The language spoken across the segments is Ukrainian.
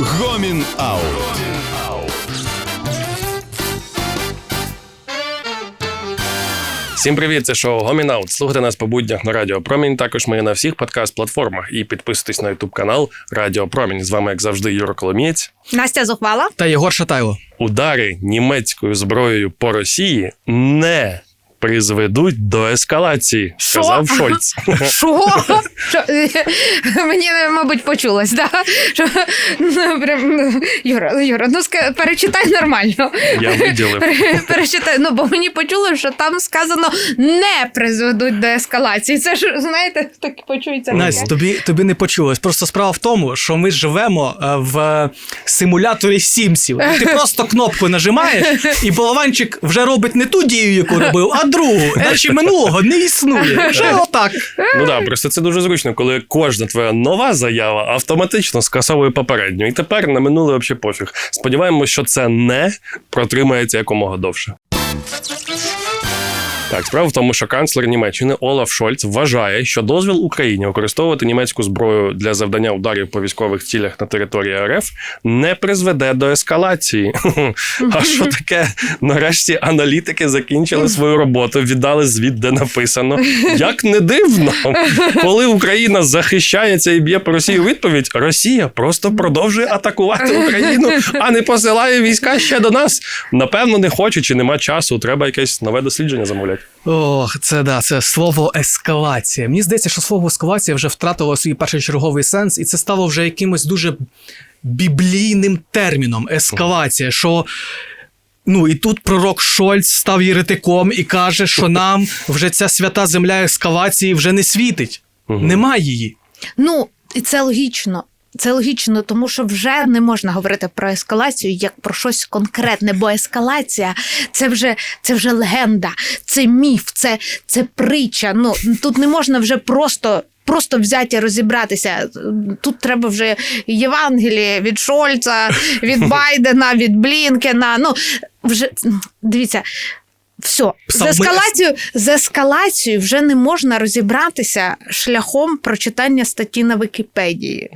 Гомін Аут. Всім привіт, це шоу Гомінаут. Слухайте нас по буднях на Радіо Промінь. Також ми є на всіх подкаст-платформах. І підписуйтесь на Ютуб канал Радіо Промінь. З вами, як завжди, Юра Коломієць. Настя зухвала. Та Єгор Шатайло. Удари німецькою зброєю по Росії не призведуть до ескалації, Що? сказав Шольц. Що? Мені, мабуть, почулось, да? Що, ну, прям, Юра, Юра, ну ска- перечитай нормально. Я виділив. Пере- Перечитай, ну бо мені почуло, що там сказано не призведуть до ескалації. Це ж, знаєте, так почується. Настя, тобі, тобі не почулось. Просто справа в тому, що ми живемо е, в симуляторі Сімсів. Ти просто кнопку нажимаєш, і болванчик вже робить не ту дію, яку робив, а другу. Наче минулого не існує. Вже отак. Ну так, просто це дуже зручно, коли кожна твоя нова заява автоматично скасовує попередню. І тепер на минуле взагалі пофіг. Сподіваємося, що це не протримається якомога довше. Так, справа в тому, що канцлер Німеччини Олаф Шольц вважає, що дозвіл Україні використовувати німецьку зброю для завдання ударів по військових цілях на території РФ не призведе до ескалації. А що таке? Нарешті аналітики закінчили свою роботу, віддали звіт, де написано. Як не дивно, коли Україна захищається і б'є по Росії відповідь, Росія просто продовжує атакувати Україну, а не посилає війська ще до нас. Напевно, не хоче чи нема часу. Треба якесь нове дослідження замовляти. Ох, це да, це слово ескалація. Мені здається, що слово ескалація вже втратило свій першочерговий сенс, і це стало вже якимось дуже біблійним терміном ескалація. Що Ну і тут пророк Шольц став єретиком і каже, що нам вже ця свята земля ескалації вже не світить. Мгм. Немає її. Ну, і це логічно. Це логічно, тому що вже не можна говорити про ескалацію як про щось конкретне, бо ескалація це вже це вже легенда, це міф, це, це притча. Ну тут не можна вже просто. Просто взяти і розібратися. Тут треба вже Євангеліє від Шольца, від Байдена, від Блінкена. Ну вже дивіться. Все, з ескалацією, з ескалацією вже не можна розібратися шляхом прочитання статті на Вікіпедії.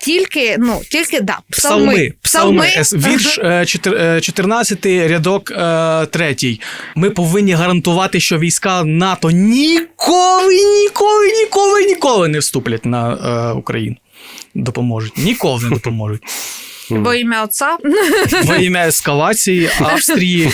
Тільки, ну, тільки, да, Псалми. Псалми. Ес- Вірш е, чотир- е, 14, рядок е, 3. Ми повинні гарантувати, що війська НАТО ніколи, ніколи, ніколи, ніколи не вступлять на е, Україну. Допоможуть. Ніколи не допоможуть. Во ім'я отця. Во ім'я ескалації Австрії.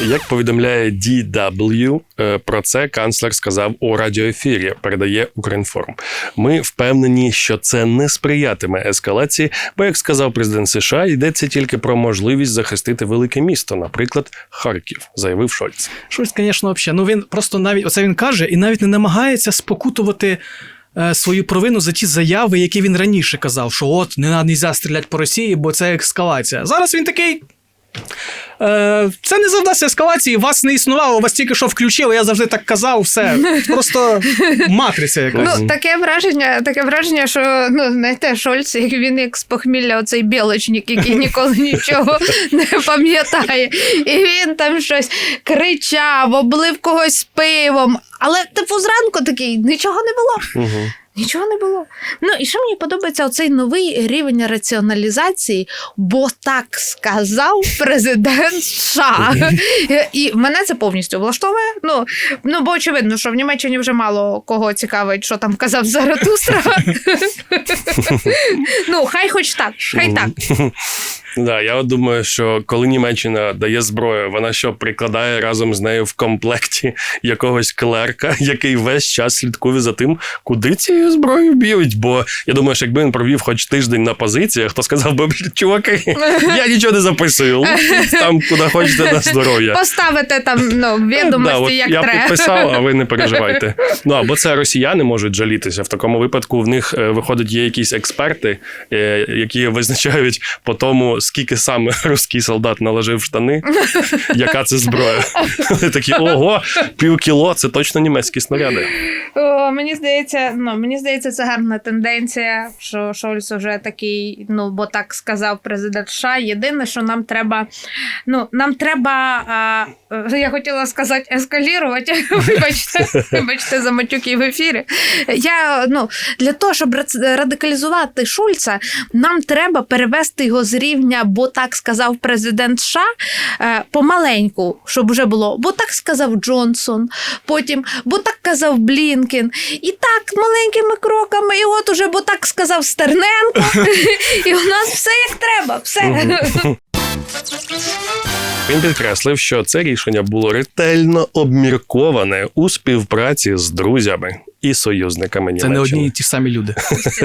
Як повідомляє DW, е, про це канцлер сказав у радіоефірі, передає Укрінформ. Ми впевнені, що це не сприятиме ескалації, бо, як сказав президент США, йдеться тільки про можливість захистити велике місто, наприклад, Харків, заявив Шольц. Щось, звісно, взагалі. Ну він просто навіть оце він каже і навіть не намагається спокутувати. е, Свою провину за ті заяви, які він раніше казав, що от не можна стріляти по Росії, бо це ескалація. Зараз він такий. Е, це не завдасть ескалації, вас не існувало, вас тільки що включили, я завжди так казав, все. Просто матриця якась. Ну, таке враження, таке враження, що ну, знаєте, Шольц, як він як з похмілля, оцей білочник, який ніколи нічого не пам'ятає. І він там щось кричав, облив когось пивом. Але, типу, зранку такий нічого не було. Угу. Нічого не було. Ну і що мені подобається оцей новий рівень раціоналізації, бо так сказав президент США. І мене це повністю влаштовує. Ну, ну бо очевидно, що в Німеччині вже мало кого цікавить, що там казав Заратустра. Ну, хай хоч так, хай так. Да, я от думаю, що коли Німеччина дає зброю, вона що прикладає разом з нею в комплекті якогось клерка, який весь час слідкує за тим, куди цією зброєю б'ють. Бо я думаю, що якби він провів хоч тиждень на позиціях, то сказав би, «Блін, чуваки, я нічого не записую. Там куди хочете на здоров'я. Поставити там ну, відомості, Да, як я треба. підписав, а ви не переживайте. Ну або це росіяни можуть жалітися. В такому випадку в них е, виходить є якісь експерти, е, які визначають по тому, скільки саме русський солдат наложив штани, яка це зброя. Такі, ого, пів кіло, це точно німецькі снаряди. О, мені здається, ну мені здається, це гарна тенденція, що Шольц вже такий, ну бо так сказав президент США. Єдине, що нам треба, ну нам треба, а, я хотіла сказати, ескалірувати. Вибачте, вибачте за матюки в ефірі. Я ну для того, щоб радикалізувати Шульца, нам треба перевести його з рівня, бо так сказав президент США, е, помаленьку, щоб вже було, бо так сказав Джонсон, потім, бо так казав Блінкен, і так маленькими кроками, і от уже бо так сказав Стерненко, і у нас все як треба, все. Він підкреслив, що це рішення було ретельно обмірковане у співпраці з друзями і союзниками Це не одні і ті самі люди.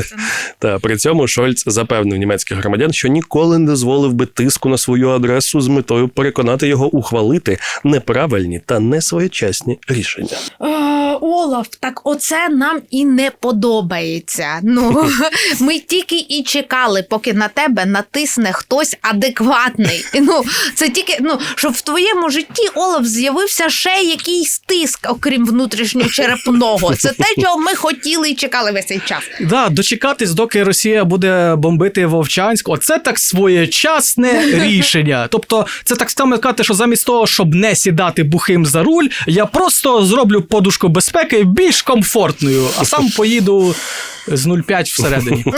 Та при цьому Шольц запевнив німецьких громадян, що ніколи не дозволив би тиску на свою адресу з метою переконати його ухвалити неправильні та несвоєчасні рішення. Е, Олаф, так оце нам і не подобається. Ну ми тільки і чекали, поки на тебе натисне хтось адекватний. Ну це тільки ну щоб в твоєму житті Олаф з'явився ще якийсь тиск, окрім внутрішньочерепного. Це те, чого ми хотіли і чекали весь цей час. Да, дочекатись, доки Росія буде бомбити Вовчанськ. Оце так своєчасне рішення. Тобто, це так само сказати, що замість того, щоб не сідати бухим за руль, я просто зроблю подушку безпеки більш комфортною, а сам поїду з 0,5 всередині.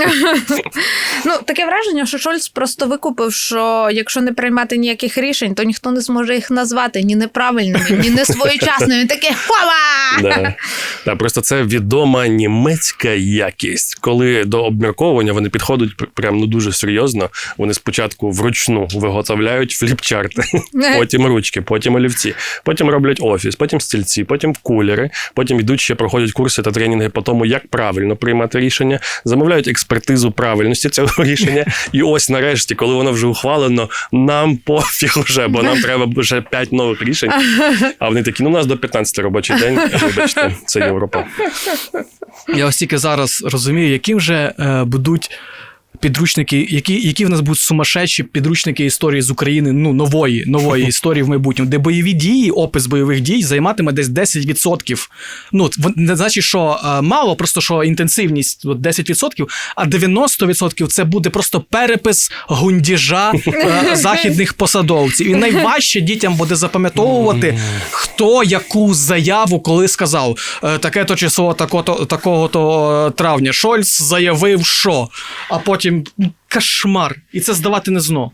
Ну таке враження, що Шольц просто викупив, що якщо не приймати ніяких рішень, то ніхто не зможе їх назвати ні неправильними, ні не своєчасними. Він Таке хова! Да. Та просто це відома німецька якість. Коли до обмірковування вони підходять прям ну дуже серйозно. Вони спочатку вручну виготовляють фліпчарти, потім ручки, потім олівці, потім роблять офіс, потім стільці, потім кулери, потім йдуть ще проходять курси та тренінги по тому, як правильно приймати рішення, замовляють експертизу правильності цього рішення. І ось нарешті, коли воно вже ухвалено, нам пофіг уже, бо нам треба вже п'ять нових рішень. А вони такі, ну у нас до 15 робочий день. Вибачте, це Європа. Я ось тільки зараз розумію, яким же е, будуть. Підручники, які, які в нас будуть сумасшедші підручники історії з України, ну нової нової історії в майбутньому, де бойові дії, опис бойових дій займатиме десь 10%. Ну, не значить, що е, мало, просто що інтенсивність 10%, а 90% це буде просто перепис гундіжа е, західних посадовців. І найважче дітям буде запам'ятовувати, хто яку заяву коли сказав. Е, Таке-то число тако-то, такого-то е, травня. Шольц заявив, що, а потім been кошмар. І це здавати не зно.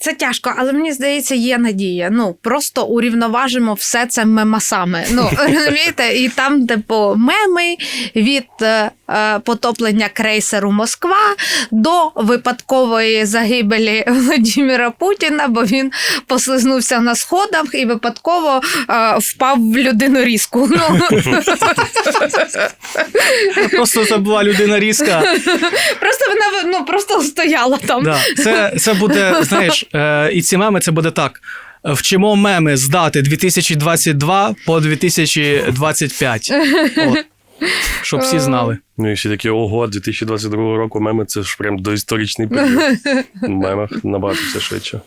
Це тяжко, але мені здається, є надія. Ну просто урівноважимо все це мемасами. Ну розумієте, і там, типу, меми від е, е, потоплення крейсеру Москва до випадкової загибелі Владимира Путіна, бо він послизнувся на сходах і випадково е, впав в людину різку. Ну Просто це була людина різка. просто вона ну просто стояла там. Да. Це, це буде, знаєш, е, і ці меми це буде так. Вчимо меми з дати 2022 по 2025. От. Щоб всі знали. Ну і всі такі, ого, 2022 року меми це ж прям доісторичний період. В мемах набагато все швидше.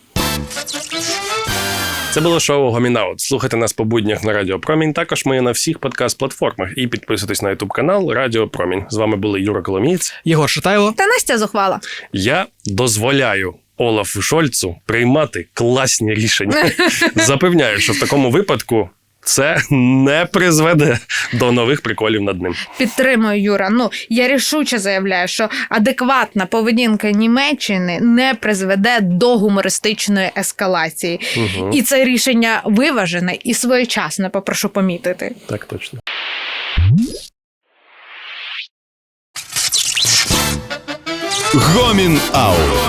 Це було шоу Гомінаут. Слухайте нас по буднях на Радіо Промінь. Також ми є на всіх подкаст-платформах. І підписуйтесь на Ютуб канал Радіо Промінь. З вами були Юра Коломієць. Єгор Шатайло. Та Настя зухвала. Я дозволяю Олафу Шольцу приймати класні рішення. Запевняю, що в такому випадку це не призведе до нових приколів над ним. Підтримую Юра. Ну я рішуче заявляю, що адекватна поведінка Німеччини не призведе до гумористичної ескалації, Угу. і це рішення виважене і своєчасне. Попрошу помітити. Так точно. Гомін Аут.